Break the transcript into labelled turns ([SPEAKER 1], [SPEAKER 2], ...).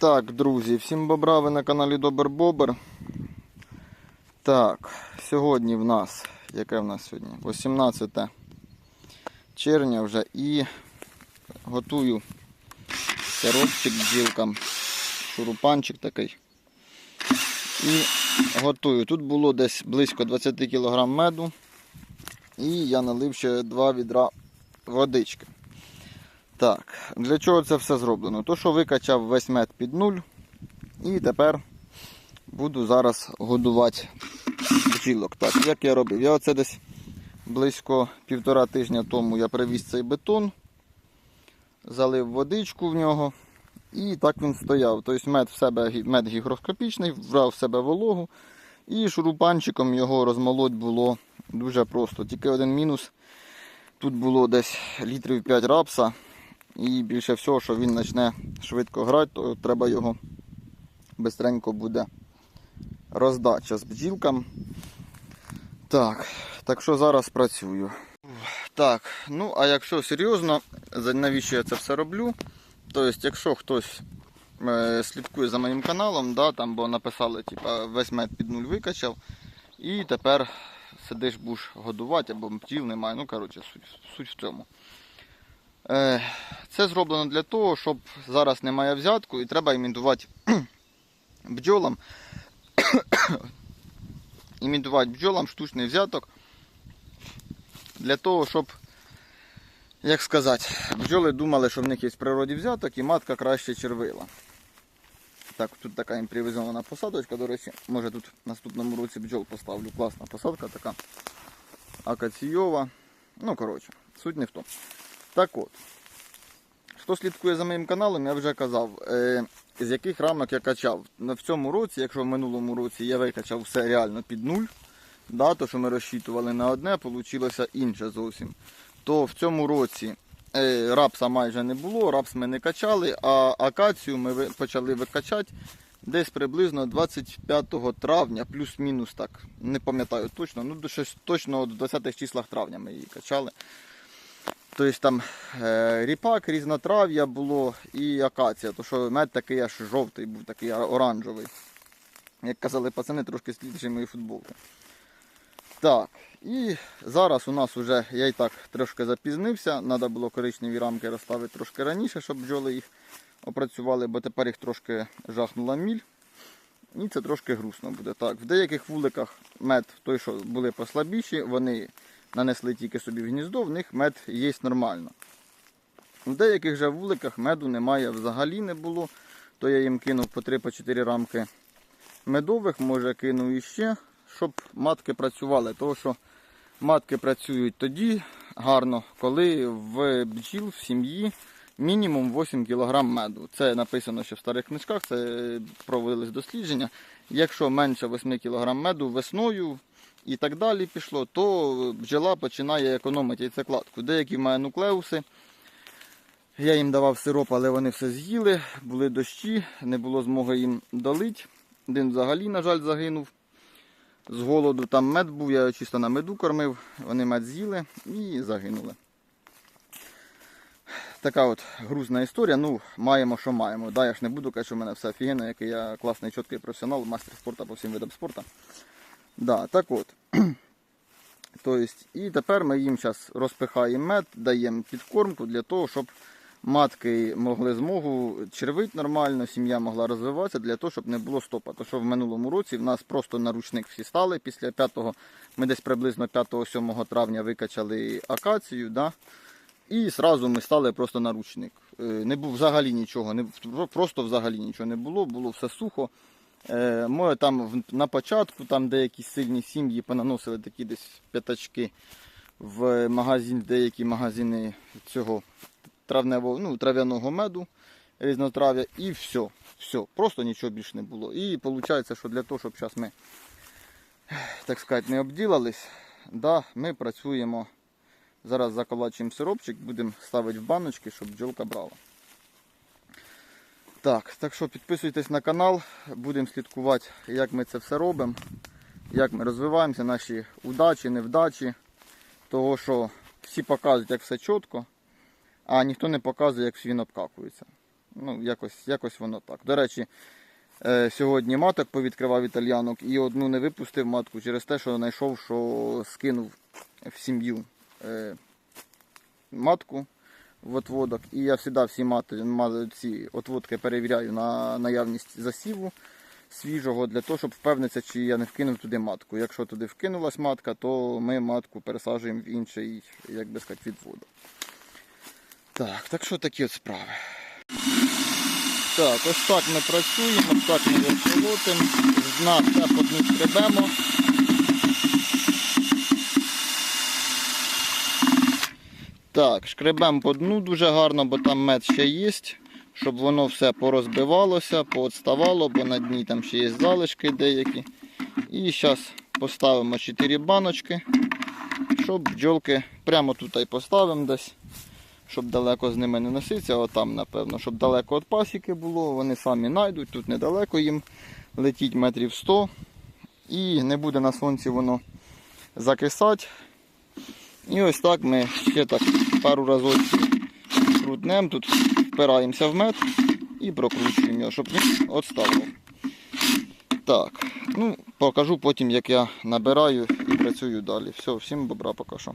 [SPEAKER 1] Так, друзі, всім бобра, ви на каналі Добер Бобер. Так, сьогодні в нас, яке в нас сьогодні? 18 червня вже і готую сиропчик бджілкам, шурупанчик такий. І готую. Тут було десь близько 20 кг меду. І я налив ще 2 відра водички. Так, для чого це все зроблено? То, що викачав весь мед під нуль. І тепер буду зараз годувати бджілок. Так, як я робив? Я оце десь близько півтора тижня тому я привіз цей бетон, залив водичку в нього. І так він стояв. Тобто мед в себе мед гігроскопічний, вбрав в себе вологу. І шурупанчиком його розмолоть було дуже просто. Тільки один мінус. Тут було десь літрів 5 рапса. І більше всього, що він почне швидко грати, то треба його швидко буде роздача з бджілкам. Так, так що зараз працюю. Так, ну а якщо серйозно, навіщо я це все роблю? Тобто, якщо хтось е, слідкує за моїм каналом, да, там, бо написали, типа, весь мед під нуль викачав, і тепер сидиш будеш годувати, або бджіл немає. Ну, коротше, суть, суть в цьому. Е, Це зроблено для того, щоб зараз немає взятку і треба імітувати бджолам. імітувати бджолам штучний взяток. Для того, щоб, як сказати, бджоли думали, що в них є в природі взяток і матка краще червила. Так, тут така імпровізована посадочка, до речі, може тут в наступному році бджол поставлю. Класна посадка така. Акаційова. Ну, коротше, суть не в тому. Так от. Хто слідкує за моїм каналом, я вже казав, е, з яких рамок я качав. В цьому році, якщо в минулому році я викачав все реально під нуль, то що ми розчитували на одне, вийшло інше зовсім. То в цьому році е, рапса майже не було, рапс ми не качали, а акацію ми почали викачати десь приблизно 25 травня, плюс-мінус так. Не пам'ятаю точно, ну точно в 20-х числах травня ми її качали. Тобто там е, ріпак, різнотрав'я було і акація, то що мед такий аж жовтий був, такий оранжевий. Як казали пацани, трошки слідчі мої футболки. Так, і зараз у нас вже, я і так трошки запізнився, треба було коричневі рамки розставити трошки раніше, щоб бджоли їх опрацювали, бо тепер їх трошки жахнула міль. І це трошки грустно буде. Так, в деяких вуликах мед, той, що були послабіші, вони нанесли тільки собі в гніздо, в них мед є нормально. В деяких же вуликах меду немає, взагалі не було, то я їм кинув по 3-4 рамки медових, може кинув іще, щоб матки працювали. Тому що матки працюють тоді гарно, коли в бджіл в сім'ї мінімум 8 кг меду. Це написано ще в старих книжках, це проводились дослідження. Якщо менше 8 кг меду весною і так далі пішло, то бджола починає економити яйцекладку. Деякі мають нуклеуси. Я їм давав сироп, але вони все з'їли, були дощі, не було змоги їм долити. Один взагалі, на жаль, загинув. З голоду там мед був, я чисто на меду кормив, вони мед з'їли і загинули. Така от грузна історія. Ну, маємо, що маємо. Да, я ж не буду казати, що в мене все офігенно, який я класний, чіткий професіонал, мастер спорту по всім видам спорту. Да, так от. Тобто, і тепер ми їм зараз розпихаємо мед, даємо підкормку для того, щоб матки могли змогу червити нормально, сім'я могла розвиватися для того, щоб не було стопа. То що в минулому році в нас просто на ручник всі стали. Після 5-го, ми десь приблизно 5-7 травня викачали акацію. Да? І зразу ми стали просто на ручник. Е, Не був взагалі нічого, не, просто взагалі нічого не було, було все сухо. Е, там на початку, там деякі сильні сім'ї понаносили такі десь п'ятачки в магазин, деякі магазини цього травневого, ну, трав'яного меду, різнотрав'я, і все. Все, просто нічого більше не було. І виходить, що для того, щоб зараз ми, так сказати, не обділались, да, ми працюємо. Зараз заколачуємо сиропчик, будемо ставити в баночки, щоб бджолка брала. Так, так що підписуйтесь на канал, будемо слідкувати, як ми це все робимо, як ми розвиваємося, наші удачі, невдачі. Того, що всі показують, як все чітко, а ніхто не показує, як він обкакується. Ну, якось, якось воно так. До речі, е, сьогодні маток повідкривав італьянок і одну не випустив матку через те, що знайшов, що скинув в сім'ю е, матку отводок. І я завжди всі мати, ці отводки перевіряю на наявність засіву свіжого для того, щоб впевнитися, чи я не вкинув туди матку. Якщо туди вкинулась матка, то ми матку пересаджуємо в інший, як би сказати, відводок. Так, так що такі от справи. Так, ось так ми працюємо, ось так ми вертолотимо, з дна все по дну скребемо. Так, шкребемо по дну дуже гарно, бо там мед ще є, щоб воно все порозбивалося, поотставало, бо на дні там ще є залишки деякі. І зараз поставимо 4 баночки, щоб бджолки прямо тут і поставимо десь, щоб далеко з ними не носитися, отам, напевно, щоб далеко від пасіки було, вони самі знайдуть, тут недалеко їм летіть метрів 100 і не буде на сонці воно закисати. І ось так ми ще так пару разів крутнемо, тут впираємося в мед і прокручуємо його, щоб він відставав. Так, ну покажу потім, як я набираю і працюю далі. Все, всім бобра поки що.